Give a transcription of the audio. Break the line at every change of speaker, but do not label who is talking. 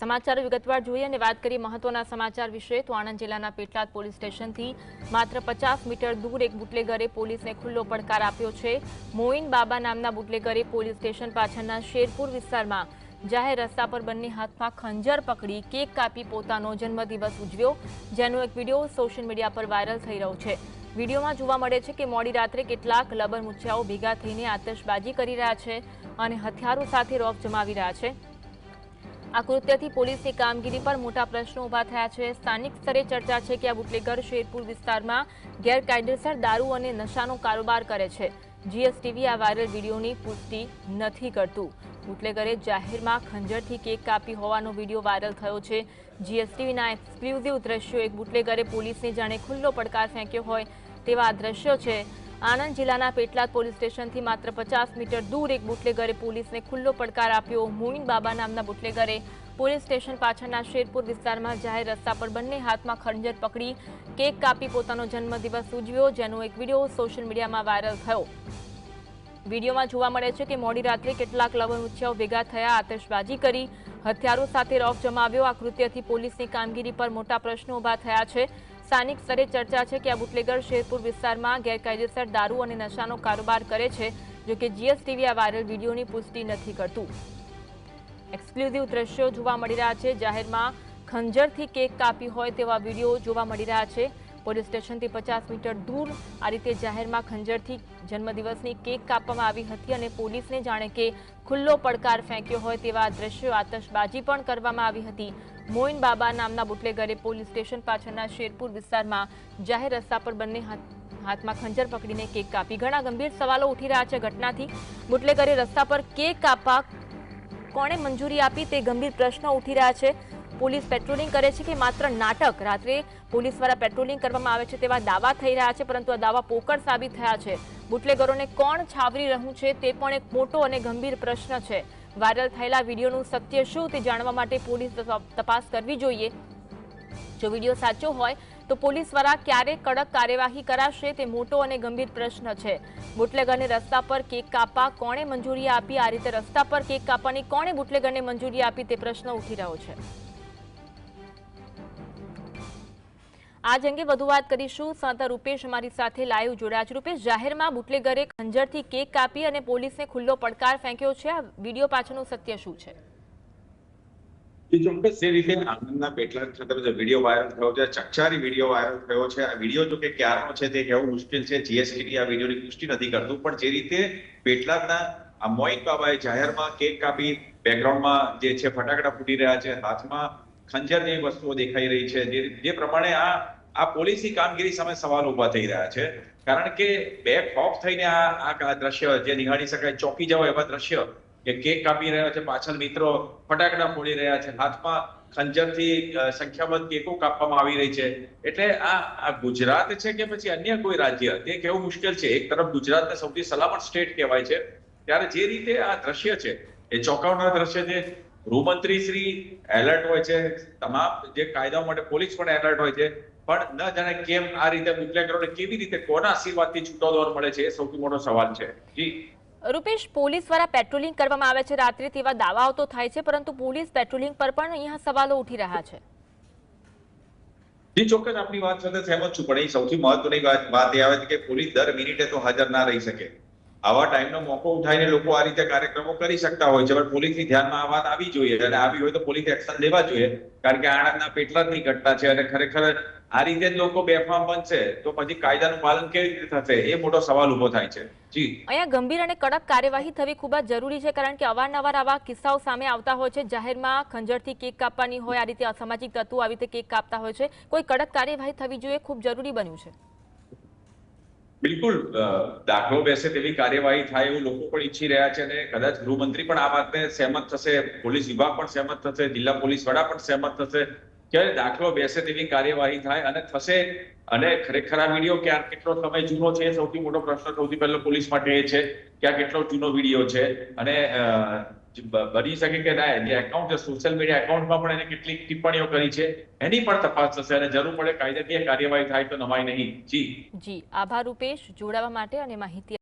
સમાચાર વિગતવાર જોઈએ અને વાત કરીએ મહત્વના સમાચાર વિશે, તો આણંદ જિલ્લાના પેટલાદ પોલીસ સ્ટેશનથી માત્ર પચાસ મીટર દૂર એક બુટલેગરે પોલીસને ખુલ્લો પડકાર આપ્યો છે. મોઇન બાબા નામના બુટલેગરે પોલીસ સ્ટેશન પાછળના શેરપુર વિસ્તારમાં જાહેર રસ્તા પર બંને હાથમાં ખંજર પકડી કેક કાપી પોતાનો જન્મદિવસ ઉજવ્યો, જેનો એક વીડિયો સોશિયલ મીડિયા પર વાયરલ થઈ રહ્યો છે. વિડીયોમાં જોવા મળે છે કે મોડી રાત્રે કેટલાક લબર મુછિયાઓ ભેગા થઈને આતશબાજી કરી રહ્યા છે અને હથિયારો સાથે રોફ જમાવી રહ્યા છે. આ કૃત્યથી પોલીસની કામગીરી પર મોટા પ્રશ્નો ઊભા થયા છે. સ્થાનિક સ્તરે ચર્ચા છે કે આ બુટલેગર શેરપુર વિસ્તારમાં ગેરકાયદેસર દારૂ અને નશાનો કારોબાર કરે છે. જીએસટીવી આ વાયરલ વિડીયોની પુષ્ટિ નથી કરતું. બુટલેગરે જાહેરમાં ખંજરથી કેક કાપી હોવાનો વીડિયો વાયરલ થયો છે. જીએસટીવીના એક્સક્લુઝિવ દ્રશ્યો એક બુટલેગરે પોલીસને જાણે ખુલ્લો પડકાર ફેંક્યો હોય તેવા દ્રશ્યો છે. આણંદ જિલ્લાના પેટલાદ પોલીસ સ્ટેશનથી માત્ર પચાસ મીટર દૂર એક બુટલેગરે પોલીસને ખુલ્લો પડકાર આપ્યો. મોઇન બાબા નામના બુટલેગરે પોલીસ સ્ટેશન પાછળના શેરપુર વિસ્તારમાં જાહેર રસ્તા પર બંને હાથમાં ખંજર પકડી કેક કાપી પોતાનો જન્મદિવસ ઉજવ્યો, જેનો એક વીડિયો સોશિયલ મીડિયામાં વાયરલ થયો. વિડીયોમાં જોવા મળે છે કે મોડી રાત્રે કેટલાક લવણુચ્છાઓ ભેગા થયા, આતશબાજી કરી, હથિયારો સાથે રોફ જમાવ્યો. આ કૃત્યથી પોલીસની કામગીરી પર મોટા પ્રશ્નો ઊભા થયા છે. સ્થાનિક સ્તરે ચર્ચા છે કે આ બુટલેગર શેરપુર વિસ્તારમાં ગેરકાયદેસર દારૂ અને નશાનો કારોબાર કરે છે, જો કે જીએસટીવી આ વાયરલ વિડીયોની પુષ્ટિ નથી કરતું. એક્સક્લુઝિવ દ્રશ્યો જોવા મળી રહ્યા છે. જાહેરમાં ખંજરથી કેક કાપી હોય તેવા વીડિયો જોવા મળી રહ્યા છે. પોલીસ સ્ટેશનથી પચાસ મીટર દૂર આ રીતે જાહેરમાં ખંજરથી જન્મદિવસની કેક કાપવામાં આવી હતી અને પોલીસને જાણે કે ખુલ્લો પડકાર ફેંક્યો હોય તેવા દ્રશ્યો આતશબાજી પણ કરવામાં આવી હતી. મોઇન બાબા નામના બુટલેગરે પોલીસ સ્ટેશન પાછળના શેરપુર વિસ્તારમાં જાહેર રસ્તા પર બંને હાથ, હાથમાં ખંજર પકડીને કેક કાપી. ઘણા ગંભીર સવાલો ઉઠી રહ્યા છે ઘટનાથી. બુટલેગરે રસ્તા પર કેક કાપવા કોણે મંજૂરી આપી તે ગંભીર પ્રશ્નો ઉઠી રહ્યા છે. પોલીસ પેટ્રોલિંગ કરે છે કે માત્ર નાટક? રાત્રે પોલીસ દ્વારા પેટ્રોલિંગ કરવામાં આવે છે તેવા દાવા થઈ રહ્યા છે, પરંતુ આ દાવા પોકળ સાબિત થયા છે. બુટલેગરોને કોણ છાવરી રહ્યું છે તે પણ એક મોટો અને ગંભીર પ્રશ્ન છે. વાયરલ થયેલા વિડીયોનું સત્ય શું તે જાણવા માટે પોલીસ તપાસ કરવી જોઈએ. જો વીડિયો સાચો હોય, તો પોલીસ દ્વારા ક્યારે કડક કાર્યવાહી કરાશે તે મોટો અને ગંભીર પ્રશ્ન છે. બુટલેગરને રસ્તા પર કેક કાપવા કોણે મંજૂરી આપી? આ રીતે રસ્તા પર કેક કાપવાની કોણે બુટલેગરને મંજૂરી આપી તે પ્રશ્ન ઉઠી રહ્યો છે. આજ અંગે વધુ વાત કરીશું. સંતા રૂપેશ અમારી સાથે લાઈવ જોડાયા છે. રૂપેશ, જાહેરમાં બુટલેગરે ખંજરથી કેક કાપી અને પોલીસને ખુલ્લો પડકાર ફેંક્યો છે. આ વીડિયો પાછળનું સત્ય શું છે?
ચોક્કસ જે રીતે આનંદના પેટલાદ ખાતે વીડિયો વાયરલ થયો છે, ચકચારી વીડિયો વાયરલ થયો છે. આ વીડિયો જો કે ક્યારનો છે તે કહેવું મુશ્કેલ છે. જીએસટી આ વિડીયોની પુષ્ટિ નથી કરતું. પણ જે રીતે પેટલાદના આ મોઇન બાબાએ જાહેરમાં કેક કાપી બેકગ્રાઉન્ડમાં જે છે ફટાકડા ફૂટી રહ્યા છે, હાથમાં ખંજર જેવી વસ્તુઓ દેખાઈ રહી છે. જે પ્રમાણે આ આ પોલીસની કામગીરી સામે સવાલ ઊભા થઈ રહ્યા છે. કારણ કે બે ખોફ થઈને આ આ દ્રશ્ય જે નિહાળી શકાય, ચોકી જવા એવા દ્રશ્ય કે કેક કાપી રહ્યા છે, પાછળ મિત્રો ફટાકડા ફોડી રહ્યા છે, હાથમાં ખંજરથી સંખ્યાબંધ કેકો કાપવામાં આવી રહી છે. એટલે આ આ ગુજરાત છે કે પછી અન્ય કોઈ રાજ્ય, તે કેવું મુશ્કેલ છે. એક તરફ ગુજરાતને સૌથી સલામત સ્ટેટ કહેવાય છે. ત્યારે જે રીતે આ દ્રશ્ય છે, એ ચોંકાવનાર દ્રશ્ય છે. ગૃહમંત્રી શ્રી એલર્ટ હોય છે. તમામ જે કાયદાઓ માટે પોલીસ પણ એલર્ટ હોય છે. પણ ન જાણે કેમ આ રીતે બુટલેગરોને કેવી રીતે કોના આશીર્વાદથી છૂટો દોર મળે છે એ સૌથી મોટો સવાલ છે. જી.
રૂપેશ પોલીસ દ્વારા પેટ્રોલિંગ કરવામાં આવે છે રાત્રે તેવા દાવાઓ તો થાય છે પરંતુ પોલીસ પેટ્રોલિંગ પર પણ અહીંયા સવાલો ઉઠી રહ્યા છે.
જી ચોક્કસ આપની વાત સાથે સહેમત છું પણ એ સૌથી મહત્વની વાત એ આવે છે કે પોલીસ દર મિનિટે તો હાજર ના રહી શકે. આવા ટાઈમનો મોકો ઉઠાવીને લોકો આ રીતે કાર્યક્રમો કરી શકતા હોય છે પણ પોલીસની ધ્યાનમાં આ વાત આવી જોઈએ અને આવી હોય તો પોલીસ એક્શન લેવા જોઈએ કારણ કે આણંદના પેટલાદની ઘટના છે અને ખરેખર આ રીતે જ લોકો બેફામ બનશે તો પછી કાયદાનું પાલન કેવી રીતે થશે એ મોટો સવાલ ઊભો થાય છે. જી.
અહીંયા ગંભીર અને કડક કાર્યવાહી થવી ખૂબ જ જરૂરી છે કારણ કે અવારનવાર આવા કિસ્સાઓ સામે આવતા હોય છે. જાહેરમાં ખંજરથી કેક કાપવાની હોય આ રીતે અસામાજિક તત્વો આવી રીતે કેક કાપતા હોય છે. કોઈ કડક કાર્યવાહી થવી જોઈએ ખૂબ જરૂરી બન્યું છે.
બિલકુલ દાખલો બેસે તેવી કાર્યવાહી થાય એવું લોકો પણ ઈચ્છી રહ્યા છે અને કદાચ ગૃહમંત્રી પણ આ વાતને સહેમત થશે પોલીસ વિભાગ પણ સહેમત થશે જિલ્લા પોલીસ વડા પણ સહેમત થશે. કે દાખલો બેસે તેવી કાર્યવાહી થાય અને થશે? અને ખરેખર આ વીડિયો ક્યાં કેટલો સમય જૂનો છે? સૌથી મોટો પ્રશ્ન સૌથી પહેલો પોલીસ માટે એ છે કે આ કેટલો જૂનો વીડિયો છે? અને બની શકે કે ના? એની એકાઉન્ટ સોશિયલ મીડિયા એકાઉન્ટમાં પણ એને કેટલીક ટિપ્પણીઓ કરી છે. એની પણ તપાસ થશે અને જરૂર પડે કાયદાકીય કાર્યવાહી થાય તો નવાય નહીં. જી.
જી. આભાર, રૂપેશ. જોડાવા માટે અને માહિતી